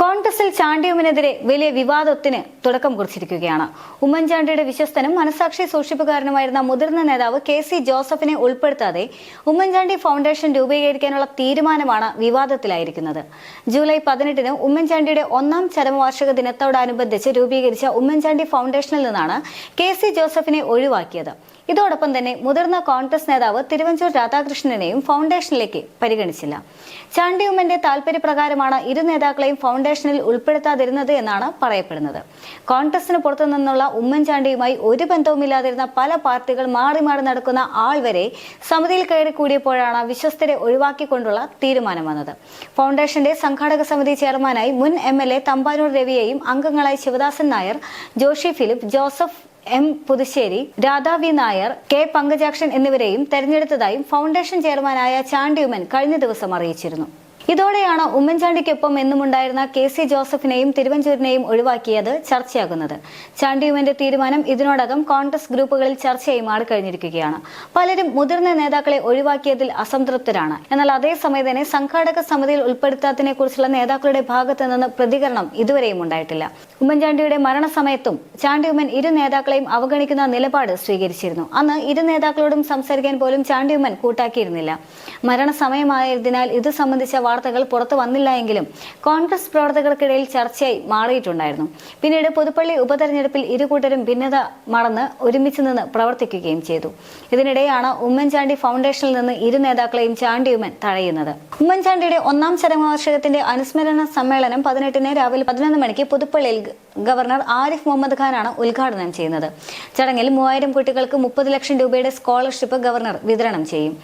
കോൺഗ്രസിൽ ചാണ്ടിയുമിനെതിരെ വലിയ വിവാദത്തിന് തുടക്കം കുറിച്ചിരിക്കുകയാണ്. ഉമ്മൻചാണ്ടിയുടെ വിശ്വസ്തനും മനസാക്ഷി സൂക്ഷിപ്പുകാരനുമായിരുന്ന മുതിർന്ന നേതാവ് കെ സി ജോസഫിനെ ഉൾപ്പെടുത്താതെ ഉമ്മൻചാണ്ടി ഫൗണ്ടേഷൻ രൂപീകരിക്കാനുള്ള തീരുമാനമാണ് വിവാദത്തിലായിരിക്കുന്നത്. ജൂലൈ പതിനെട്ടിന് ഉമ്മൻചാണ്ടിയുടെ ഒന്നാം ചരമവാർഷിക ദിനത്തോടനുബന്ധിച്ച് രൂപീകരിച്ച ഉമ്മൻചാണ്ടി ഫൗണ്ടേഷനിൽ നിന്നാണ് കെ സി ജോസഫിനെ ഒഴിവാക്കിയത്. ഇതോടൊപ്പം തന്നെ മുതിർന്ന കോൺഗ്രസ് നേതാവ് തിരുവഞ്ചൂർ രാധാകൃഷ്ണനെയും ഫൗണ്ടേഷനിലേക്ക് പരിഗണിച്ചില്ല. ചാണ്ടിയുമ്മന്റെ താൽപര്യപ്രകാരമാണ് ഇരു നേതാക്കളെയും ഫൗണ്ടേഷനിൽ ഉൾപ്പെടുത്താതിരുന്നത് എന്നാണ് പറയപ്പെടുന്നത്. കോൺഗ്രസിന് പുറത്തു നിന്നുള്ള ഉമ്മൻചാണ്ടിയുമായി ഒരു ബന്ധവുമില്ലാതിരുന്ന പല പാർട്ടികൾ മാറി മാറി നടക്കുന്ന ആൾ വരെ സമിതിയിൽ കയറി കൂടിയപ്പോഴാണ് വിശ്വസ്തരെ ഒഴിവാക്കിക്കൊണ്ടുള്ള തീരുമാനം വന്നത്. ഫൗണ്ടേഷന്റെ സംഘാടക സമിതി ചെയർമാനായി മുൻ എം എൽ എ തമ്പാനൂർ രവിയെയും അംഗങ്ങളായി Sivadasan Nair Joshi Philip Joseph M Puthussery Radha V Nair K Pankajakshan എന്നിവരെയും തെരഞ്ഞെടുത്തതായും ഫൗണ്ടേഷൻ ചെയർമാനായ ചാണ്ടിയുമൻ കഴിഞ്ഞ ദിവസം അറിയിച്ചിരുന്നു. ഇതോടെയാണ് ഉമ്മൻചാണ്ടിക്കൊപ്പം എന്നുമുണ്ടായിരുന്ന കെ സി ജോസഫിനെയും തിരുവഞ്ചൂരിനെയും ഒഴിവാക്കിയത് ചർച്ചയാകുന്നത്. ചാണ്ടിയുമന്റെ തീരുമാനം ഇതിനോടകം കോൺഗ്രസ് ഗ്രൂപ്പുകളിൽ ചർച്ചയായി മാറിക്കഴിഞ്ഞിരിക്കുകയാണ്. പലരും മുതിർന്ന നേതാക്കളെ ഒഴിവാക്കിയതിൽ അസംതൃപ്തരാണ്. എന്നാൽ അതേസമയം തന്നെ സംഘാടക സമിതിയിൽ ഉൾപ്പെടുത്താത്തതിനെ കുറിച്ചുള്ള നേതാക്കളുടെ ഭാഗത്തു നിന്ന് പ്രതികരണം ഇതുവരെയും ഉണ്ടായിട്ടില്ല. ഉമ്മൻചാണ്ടിയുടെ മരണസമയത്തും ചാണ്ടിയുമ്മൻ ഇരു നേതാക്കളെയും അവഗണിക്കുന്ന നിലപാട് സ്വീകരിച്ചിരുന്നു. അന്ന് ഇരു നേതാക്കളോടും സംസാരിക്കാൻ പോലും ചാണ്ടിയുമ്മൻ കൂട്ടാക്കിയിരുന്നില്ല. മരണസമയമായതിനാൽ ഇത് സംബന്ധിച്ച വാർത്തകൾ പുറത്തു വന്നില്ല എങ്കിലും കോൺഗ്രസ് പ്രവർത്തകർക്കിടയിൽ ചർച്ചയായി മാറിയിട്ടുണ്ടായിരുന്നു. പിന്നീട് പുതുപ്പള്ളി ഉപതെരഞ്ഞെടുപ്പിൽ ഇരുകൂട്ടരും ഭിന്നത മറന്ന് ഒരുമിച്ച് നിന്ന് പ്രവർത്തിക്കുകയും ചെയ്തു. ഇതിനിടെയാണ് ഉമ്മൻചാണ്ടി ഫൗണ്ടേഷനിൽ നിന്ന് ഇരു നേതാക്കളെയും ചാണ്ടിയുമൻ തഴയുന്നത്. ഉമ്മൻചാണ്ടിയുടെ ഒന്നാം ചരമവാർഷികത്തിന്റെ അനുസ്മരണ സമ്മേളനം പതിനെട്ടിന് രാവിലെ പതിനൊന്ന് മണിക്ക് പുതുപ്പള്ളിയിൽ ഗവർണർ ആരിഫ് മുഹമ്മദ് ഖാനാണ് ഉദ്ഘാടനം ചെയ്യുന്നത്. ചടങ്ങിൽ മൂവായിരം കുട്ടികൾക്ക് മുപ്പത് ലക്ഷം രൂപയുടെ സ്കോളർഷിപ്പ് ഗവർണർ വിതരണം ചെയ്യും.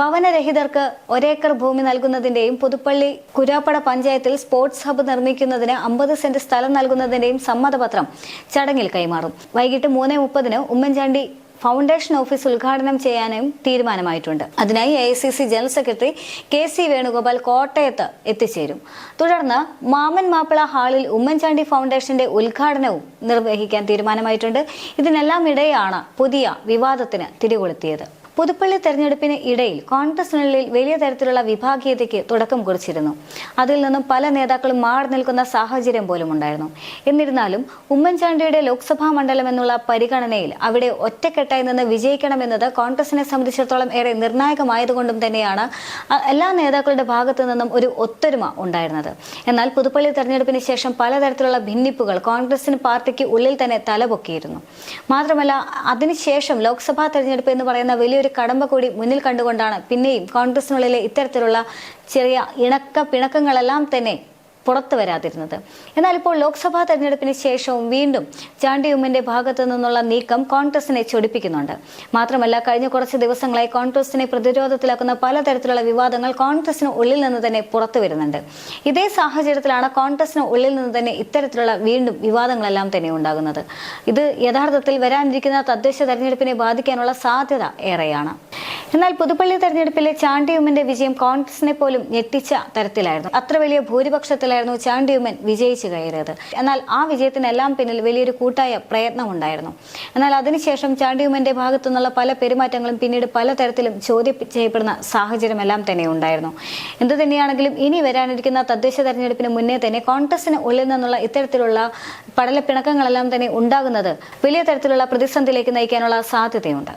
ഭവനരഹിതർക്ക് ഒരേക്കർ ഭൂമി നൽകുന്നതിന്റെയും പുതുപ്പള്ളി കുരാപ്പട പഞ്ചായത്തിൽ സ്പോർട്സ് ഹബ്ബ് നിർമ്മിക്കുന്നതിന് അമ്പത് സെന്റ് സ്ഥലം നൽകുന്നതിന്റെയും സമ്മതപത്രം ചടങ്ങിൽ കൈമാറും. വൈകിട്ട് മൂന്ന് മുപ്പതിന് ഉമ്മൻചാണ്ടി ഫൗണ്ടേഷൻ ഓഫീസ് ഉദ്ഘാടനം ചെയ്യാനും തീരുമാനമായിട്ടുണ്ട്. അതിനായി A C C general secretary K C Venugopal കോട്ടയത്ത് എത്തിച്ചേരും. തുടർന്ന് മാമൻ മാപ്പിള ഹാളിൽ ഉമ്മൻചാണ്ടി ഫൗണ്ടേഷന്റെ ഉദ്ഘാടനവും നിർവഹിക്കാൻ തീരുമാനമായിട്ടുണ്ട്. ഇതിനെല്ലാം ഇടയാണ് പുതിയ വിവാദത്തിന് തിരികൊളുത്തിയത്. പുതുപ്പള്ളി തെരഞ്ഞെടുപ്പിന് ഇടയിൽ കോൺഗ്രസ് കോൺഗ്രസിനുള്ളിൽ വലിയ തരത്തിലുള്ള വിഭാഗീയതയ്ക്ക് തുടക്കം കുറിച്ചിരുന്നു. അതിൽ നിന്നും പല നേതാക്കളും മാറി നിൽക്കുന്ന സാഹചര്യം പോലും ഉണ്ടായിരുന്നു. എന്നിരുന്നാലും ഉമ്മൻചാണ്ടിയുടെ ലോക്സഭാ മണ്ഡലം എന്നുള്ള പരിഗണനയിൽ അവിടെ ഒറ്റക്കെട്ടായി നിന്ന് വിജയിക്കണമെന്നത് കോൺഗ്രസിനെ സംബന്ധിച്ചിടത്തോളം ഏറെ നിർണായകമായതുകൊണ്ടും തന്നെയാണ് എല്ലാ നേതാക്കളുടെ ഭാഗത്തു നിന്നും ഒരു ഒത്തൊരുമ ഉണ്ടായിരുന്നത്. എന്നാൽ പുതുപ്പള്ളി തെരഞ്ഞെടുപ്പിന് ശേഷം പലതരത്തിലുള്ള ഭിന്നിപ്പുകൾ കോൺഗ്രസിന് പാർട്ടിക്ക് ഉള്ളിൽ തന്നെ തലപൊക്കിയിരുന്നു. മാത്രമല്ല അതിനുശേഷം ലോക്സഭാ തെരഞ്ഞെടുപ്പ് എന്ന് പറയുന്ന വലിയൊരു കടമ്പ കൂടി മുന്നിൽ കണ്ടുകൊണ്ടാണ് പിന്നെയും കോൺഗ്രസിനുള്ളിലെ ഇത്തരത്തിലുള്ള ചെറിയ ഇണക്ക പിണക്കങ്ങളെല്ലാം തന്നെ പുറത്തു വരാതിരുന്നത്. എന്നാൽ ഇപ്പോൾ ലോക്സഭാ തെരഞ്ഞെടുപ്പിന് ശേഷവും വീണ്ടും ചാണ്ടിയുമ്മന്റെ ഭാഗത്തു നിന്നുള്ള നീക്കം കോൺഗ്രസിനെ ചൊടിപ്പിക്കുന്നുണ്ട്. മാത്രമല്ല കഴിഞ്ഞ കുറച്ച് ദിവസങ്ങളായി കോൺഗ്രസിനെ പ്രതിരോധത്തിലാക്കുന്ന പലതരത്തിലുള്ള വിവാദങ്ങൾ കോൺഗ്രസിന് ഉള്ളിൽ നിന്ന് തന്നെ പുറത്തു വരുന്നുണ്ട്. ഇതേ സാഹചര്യത്തിലാണ് കോൺഗ്രസിന് ഉള്ളിൽ നിന്ന് തന്നെ ഇത്തരത്തിലുള്ള വീണ്ടും വിവാദങ്ങളെല്ലാം തന്നെ ഉണ്ടാകുന്നത്. ഇത് യഥാർത്ഥത്തിൽ വരാനിരിക്കുന്ന തദ്ദേശ തെരഞ്ഞെടുപ്പിനെ ബാധിക്കാനുള്ള സാധ്യത ഏറെയാണ്. എന്നാൽ പുതുപ്പള്ളി തെരഞ്ഞെടുപ്പിലെ ചാണ്ടിയുമ്മന്റെ വിജയം കോൺഗ്രസിനെ പോലും ഞെട്ടിച്ച തരത്തിലായിരുന്നു. അത്ര വലിയ ഭൂരിപക്ഷത്തിലായിരുന്നു ചാണ്ടിയുമ്മൻ വിജയിച്ചു കയറിയത്. എന്നാൽ ആ വിജയത്തിനെല്ലാം പിന്നിൽ വലിയൊരു കൂട്ടായ പ്രയത്നമുണ്ടായിരുന്നു. എന്നാൽ അതിനുശേഷം ചാണ്ടിയുമ്മന്റെ ഭാഗത്തു നിന്നുള്ള പല പെരുമാറ്റങ്ങളും പിന്നീട് പലതരത്തിലും ചോദ്യം ചെയ്യപ്പെടുന്ന സാഹചര്യമെല്ലാം തന്നെ ഉണ്ടായിരുന്നു. എന്തു തന്നെയാണെങ്കിലും ഇനി വരാനിരിക്കുന്ന തദ്ദേശ തെരഞ്ഞെടുപ്പിന് മുന്നേ തന്നെ കോൺഗ്രസിന് ഉള്ളിൽ നിന്നുള്ള ഇത്തരത്തിലുള്ള പടലപ്പിണക്കങ്ങളെല്ലാം തന്നെ ഉണ്ടാകുന്നത് വലിയ തരത്തിലുള്ള പ്രതിസന്ധിയിലേക്ക് നയിക്കാനുള്ള സാധ്യതയുണ്ട്.